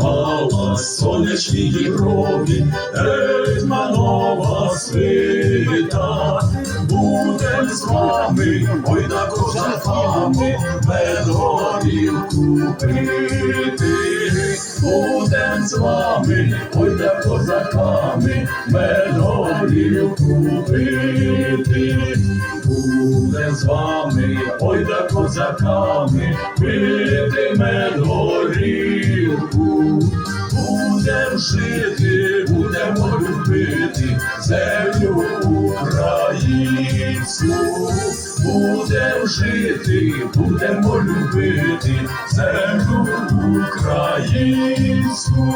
Присягала сонячній Європі, Гетьманова свита. Будем з вами, ой да козаками, без горілку пити. Будем з вами, ой да козаками, без горілку пити. Будем з вами, ой да козаками, пити мед жити, будемо любити землю українську. будемо жити, будемо любити землю українську.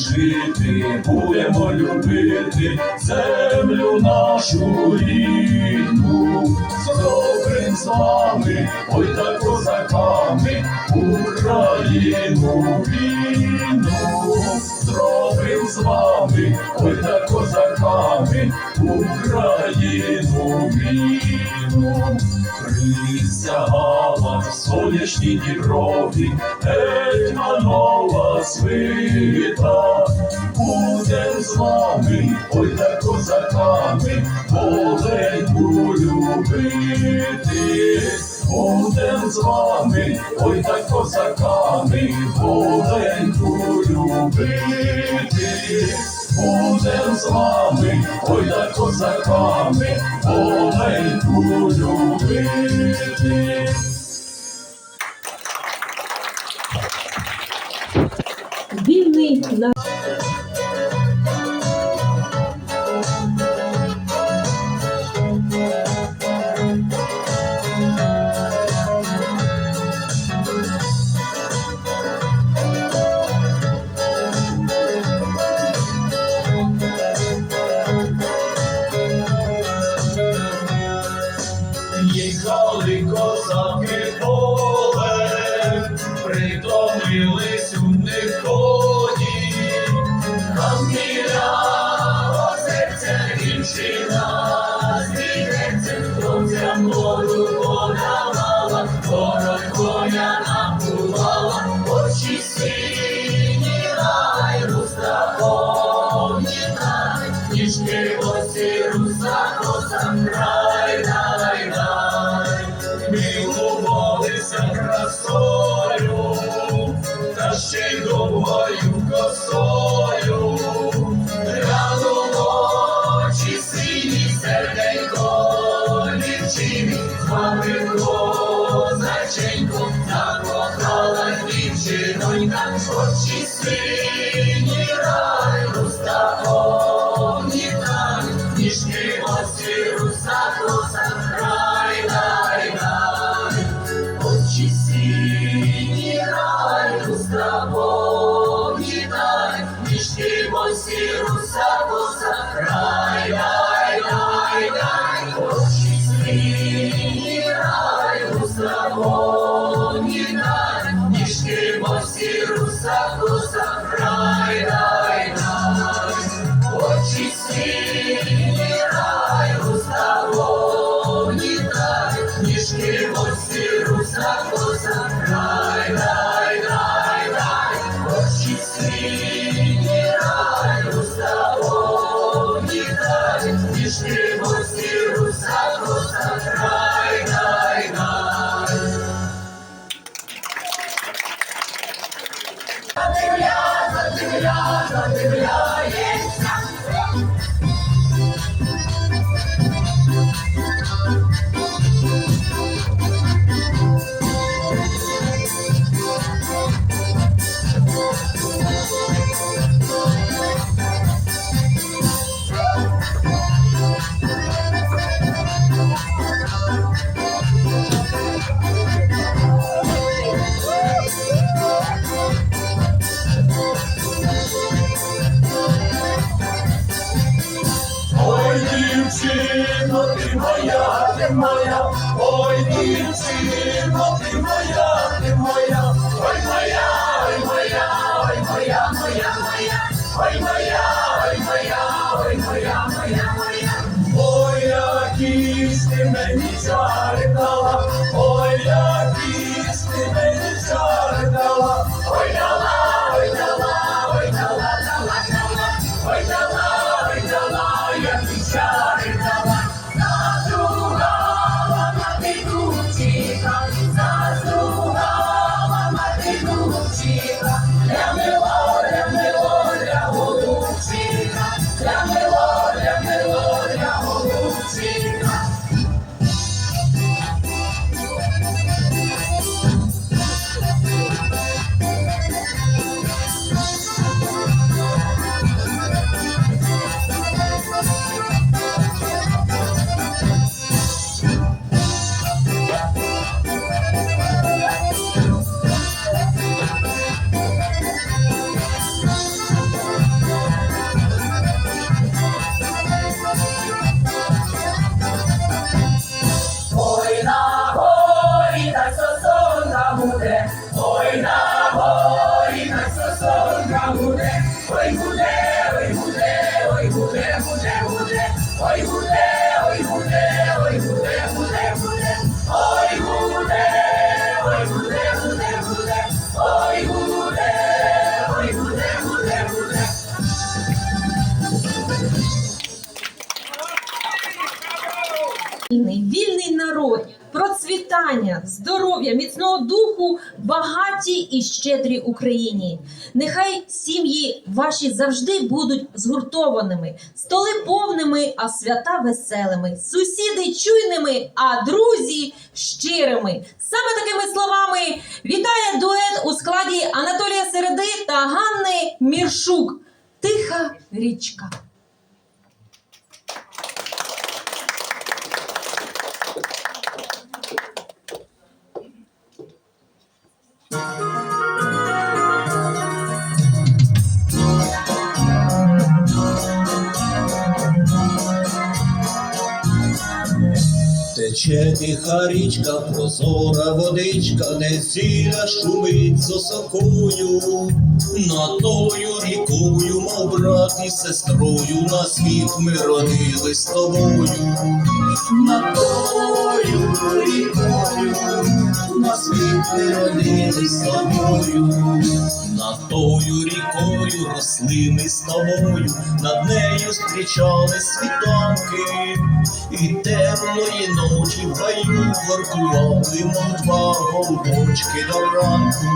Жити, будемо любити землю нашу рідну. Зробим з вами, ой та козаками, Україну вільну. Зробим з вами, ой та козаками, Україну вільну. Присягала сонячній Дніпрові, Гетьманова свита. Будем з вами, ой та козаками, Оленьку любити. Будем з вами, ой та козаками, Оленьку любити. Будем з вами, ой да козаками, Оленьку любити. Ніжки осі руса, коса Задивля, задивля, задивляється. Ти моя, ти моя, ой, дівчино, ти моя, Вільний, вільний народ, процвітання, здоров'я, міцного духу, багатій і щедрій Україні. Нехай сім'ї ваші завжди будуть згуртованими, столи повними, а свята веселими, сусіди чуйними, а друзі щирими. Саме такими словами вітає дует у складі Анатолія Середи та Ганни Міршук. Тиха річка. Тече тиха річка, прозора водичка, де сіля шумить з осокою. Над тою рікою, мов брат і сестрою, на світ ми родились з тобою. Над тою рікою, на світ ми родились з тобою. Над тою рікою росли ми з тобою, над нею зустрічали світанки, і темної ночі в гаю воркували, мов два голубочки до ранку.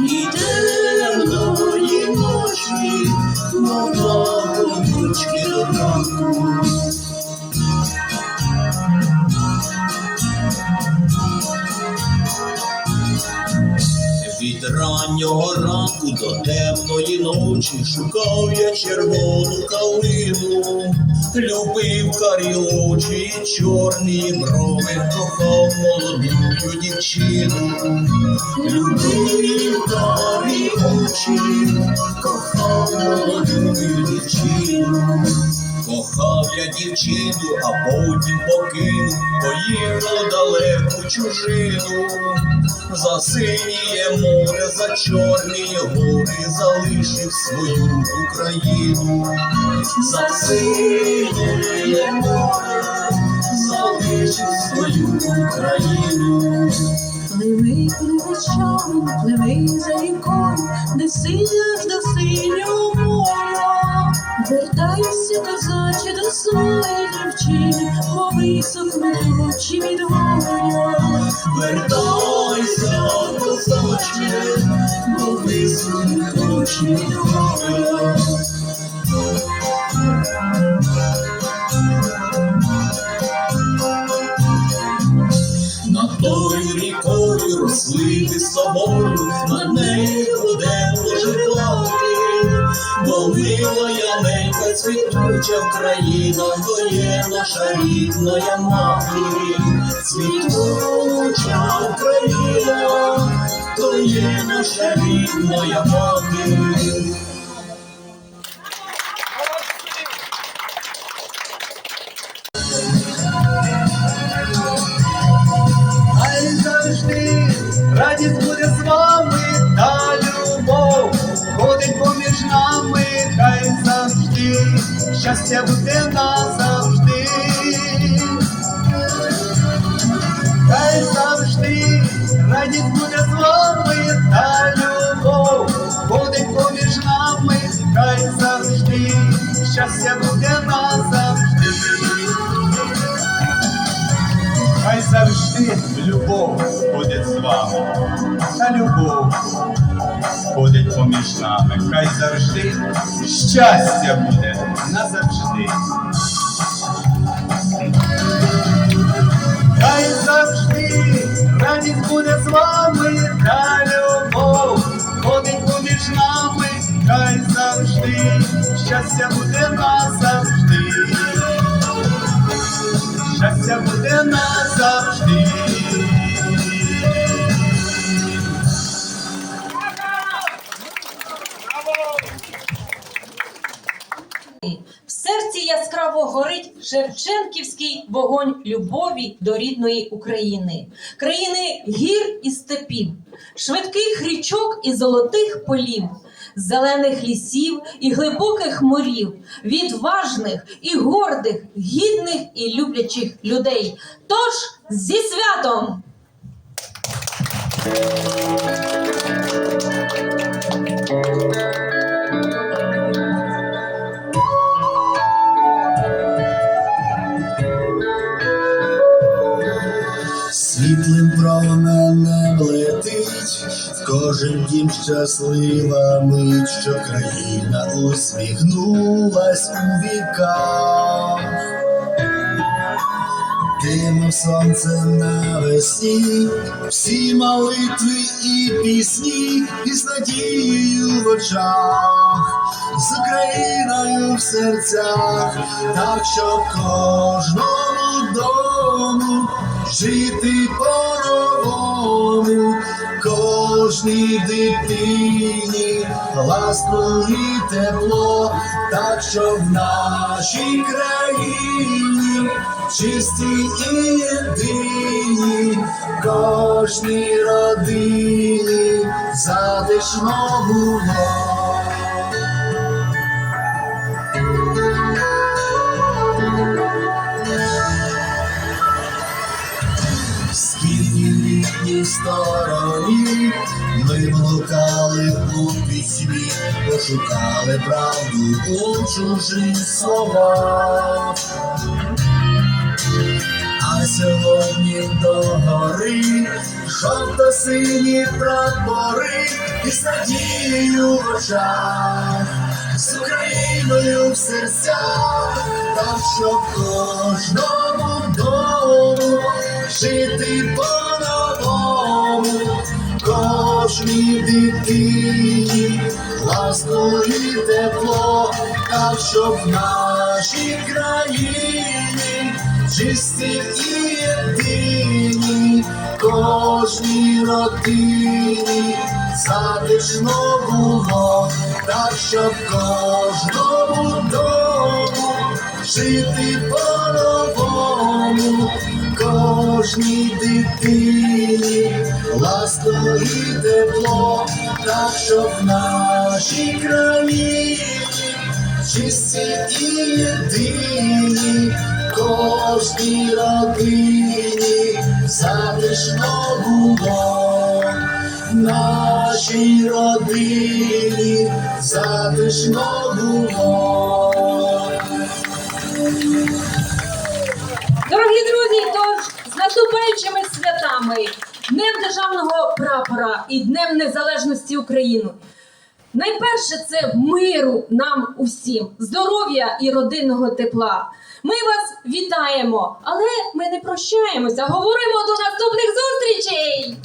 І темної ночі, до темної ночі шукав я червону калину, любив карі очі, і чорні брови, кохав молодую дівчину, любив карі очі, кохав молодую дівчину. Кохав я дівчину, а потім покинув, поїхав далеку чужину. За синіє море, за чорні гори залишив свою Україну. За синіє море, залишив свою Україну. Пливи, пливи човен, пливи за рікою, неси аж до синього своєї дівчини, бо висохнуть очі від горя. Вертайся, козаче, бо висунуть очі від горя. Тою рікою росли собою, над нею будемо жити. Бо милая ненька цвітуча Україна, то є наша рідна мати. Цвітуча Україна, то є наша рідна мати. Щастя буде назавжди. Хай завжди радість буде з вами та любов ходить поміж нами, хай завжди, щастя буде назавжди. Хай завжди любов буде з вами, та любов ходить поміж нами, хай завжди щастя буде назавжди. Хай завжди радість буде з вами, та любов ходить поміж нами, хай завжди щастя буде назавжди. Щастя буде назавжди. Шевченківський вогонь любові до рідної України, країни гір і степів, швидких річок і золотих полів, зелених лісів і глибоких морів, відважних і гордих, гідних і люблячих людей. Тож зі святом! Світлим кожен дім щаслива мить, що країна усміхнулась у віках. Тимом сонцем навесні, всі молитви і пісні, і з надією в очах, з Україною в серцях, так що кожному дому жити по-новому, кожній дитині ласку і тепло, так що в нашій країні чисті і єдині, кожній родині затишно було. Скільки в рідній пошукали правду у чужих словах. А сьогодні до гори жовто-сині прапори і з надією в очах, з Україною в серцях, так що кожному дому жити по-новому, кожній дитині так що в нашій країні чисті і єдині, кожній родині затишно було, так щоб кожному дому жити по-новому, кожній дитині ласку і тепло, так щоб в нашій країні чисті і єдині, кожній родині затишно було, нашій родині затишно було. Дорогі друзі, тож з наступаючими святами, Днем Державного прапора і Днем Незалежності України. Найперше це миру нам усім, здоров'я і родинного тепла. Ми вас вітаємо, але ми не прощаємося. Говоримо до наступних зустрічей!